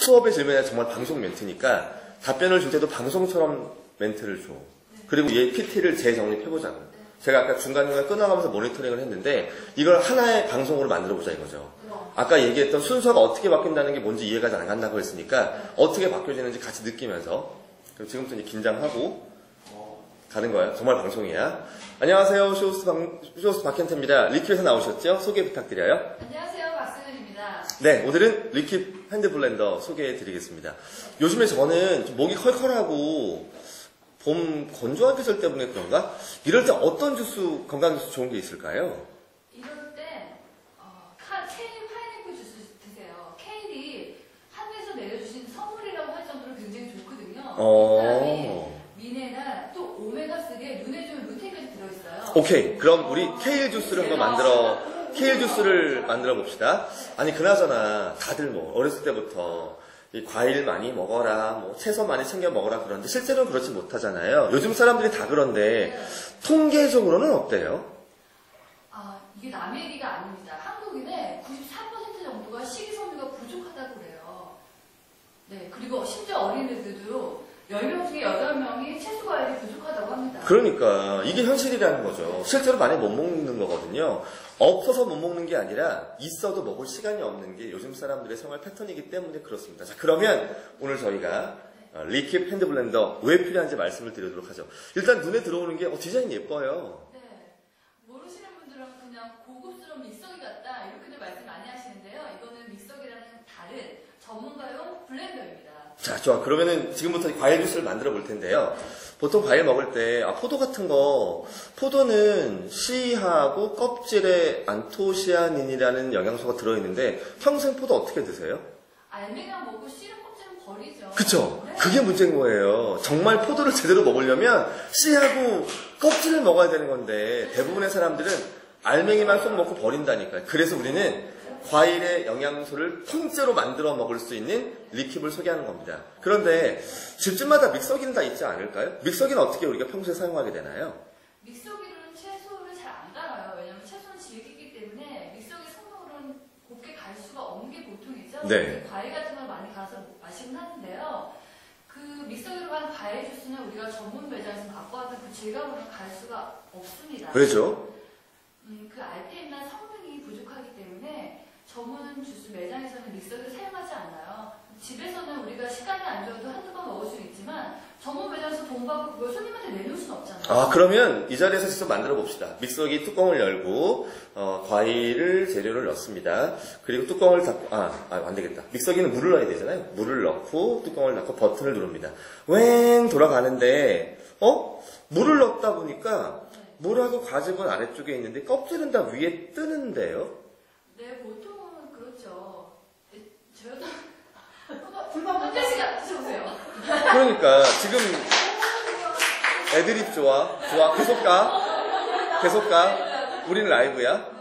수업의 질문이 정말 방송 멘트니까 답변을 줄 때도 방송처럼 멘트를 줘. 그리고 얘 PT를 재정립해보자고. 제가 아까 중간중간 끊어가면서 모니터링을 했는데 이걸 하나의 방송으로 만들어보자 이거죠. 아까 얘기했던 순서가 어떻게 바뀐다는 게 뭔지 이해가 잘안 간다고 했으니까 어떻게 바뀌어지는지 같이 느끼면서 지금부터 이제 긴장하고 가는 거예요. 정말 방송이야. 안녕하세요. 쇼호스트, 방, 쇼호스트 박현태입니다. 리퀴에서 나오셨죠? 소개 부탁드려요. 안녕하세요. 네, 오늘은 리퀴 핸드 블렌더 소개해 드리겠습니다. 요즘에 저는 좀 목이 컬컬하고 봄 건조한 계절 때문에 그런가? 이럴 때 어떤 주스, 건강 주스 좋은 게 있을까요? 이럴 때 어, 카, 케일 파인애플 주스 드세요. 케일이 하늘에서 내려주신 선물이라고 할 정도로 굉장히 좋거든요. 어. 그다음에 미네랄 또 오메가 3에 눈에 좋은 루테인까지 들어있어요. 오케이. 그럼 우리 케일 주스를 한번 만들어, 케일 주스를 만들어 봅시다. 아니, 그나저나 다들 뭐, 어렸을 때부터 이 과일 많이 먹어라, 뭐, 채소 많이 챙겨 먹어라 그러는데 실제로는 그렇지 못하잖아요. 요즘 사람들이 다 그런데 통계적으로는 어때요? 아, 이게 남의 얘기가 아닙니다. 한국인의 94% 정도가 식이섬유가 부족하다고 그래요. 네, 그리고 심지어 어린이들도 10명 중에 8 채소 과일이 부족하다고 합니다. 그러니까 이게 현실이라는 거죠. 실제로 많이 못 먹는 거거든요. 없어서 못 먹는 게 아니라 있어도 먹을 시간이 없는 게 요즘 사람들의 생활 패턴이기 때문에 그렇습니다. 자, 그러면 오늘 저희가 어, 리킵 핸드 블렌더 왜 필요한지 말씀을 드리도록 하죠. 일단 눈에 들어오는 게 어, 디자인 예뻐요. 네. 모르시는 분들은 그냥 고급스러운 믹서기 같다 이렇게들 말씀 많이 하시는데요. 이거는 다른 전문가용 블렌더입니다. 자, 좋아. 그러면은 지금부터 과일 주스를 만들어 볼 텐데요. 보통 과일 먹을 때, 아, 포도 같은 거, 포도는 씨하고 껍질에 안토시아닌이라는 영양소가 들어있는데, 평생 포도 어떻게 드세요? 알맹이만 먹고 씨를 껍질은 버리죠. 그쵸? 네. 그게 문제인 거예요. 정말 포도를 제대로 먹으려면 씨하고 껍질을 먹어야 되는 건데 대부분의 사람들은 알맹이만 쏙 먹고 버린다니까요. 그래서 우리는 과일의 영양소를 통째로 만들어 먹을 수 있는 리킵을 소개하는 겁니다. 그런데 집집마다 믹서기는 다 있지 않을까요? 믹서기는 어떻게 우리가 평소에 사용하게 되나요? 믹서기로는 채소를 잘 안 갈아요. 왜냐면 채소는 질기기 때문에 믹서기 손으로는 곱게 갈 수가 없는 게 보통이죠. 네. 과일 같은 걸 많이 갈아서 마시긴 하는데요. 그 믹서기로 간 과일 주스는 우리가 전문 매장에서 갖고 왔던 그 질감으로 갈 수가 없습니다. 왜죠? 음, 그 알테인나 성능이 부족하기 때문에 전문 주스 매장에서는 믹서기를 사용하지 않아요. 집에서는 우리가 시간이 안 좋아도 한두 번 먹을 수는 있지만 전문 매장에서 돈 받고 그걸 손님한테 내놓을 수는 없잖아요. 아, 그러면 이 자리에서 직접 만들어 봅시다. 믹서기 뚜껑을 열고, 어, 과일을, 재료를 넣습니다. 그리고 뚜껑을 닫고, 아, 아, 안 되겠다. 믹서기는 물을 넣어야 되잖아요. 물을 넣고, 뚜껑을 닫고 버튼을 누릅니다. 웽! 돌아가는데, 어? 물을 넣다 보니까, 물하고 과즙은 아래쪽에 있는데, 껍질은 다 위에 뜨는데요? 네, 보통은 그렇죠. 네, 저도 불만 한대 씨가 드셔보세요. 그러니까, 지금, 애드립 좋아. 좋아. 계속 가. 계속 가. 우리는 라이브야.